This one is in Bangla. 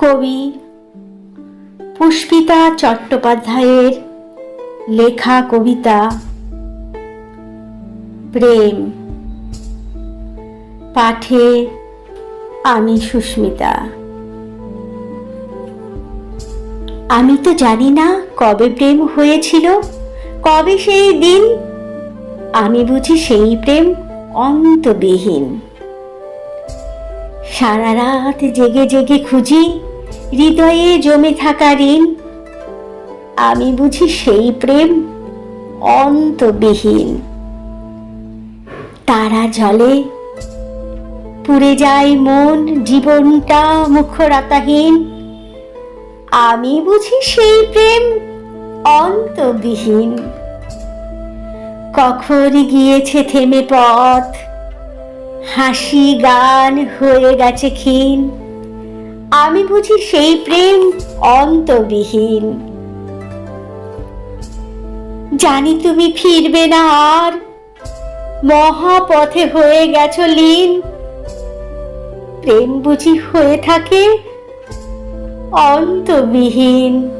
কবি পুষ্পিতা চট্টোপাধ্যায়ের লেখা কবিতা প্রেম। পাঠে আমি সুস্মিতা। আমি তো জানি না কবে প্রেম হয়েছিল, কবে সেই দিন। আমি বুঝি সেই প্রেম অন্তবিহীন। সারা রাত জেগে জেগে খুঁজি হৃদয়ে জমে থাকা ঋণ, আমি বুঝি সেই প্রেম অন্তবিহীন। তারা জলে পুড়ে যায় মন, জীবনটা মুখরাতাহীন। আমি বুঝি সেই প্রেম অন্তবিহীন। কখন গিয়েছে থেমে পথ, হাসি গান হয়ে গেছে ক্ষীণ। আমি বুঝি সেই প্রেম অন্তবিহীন। জানি তুমি ফিরবে না আর। মহাপথে হয়ে গেছ লীন। প্রেম বুঝি হয়ে থাকে অন্তবিহীন।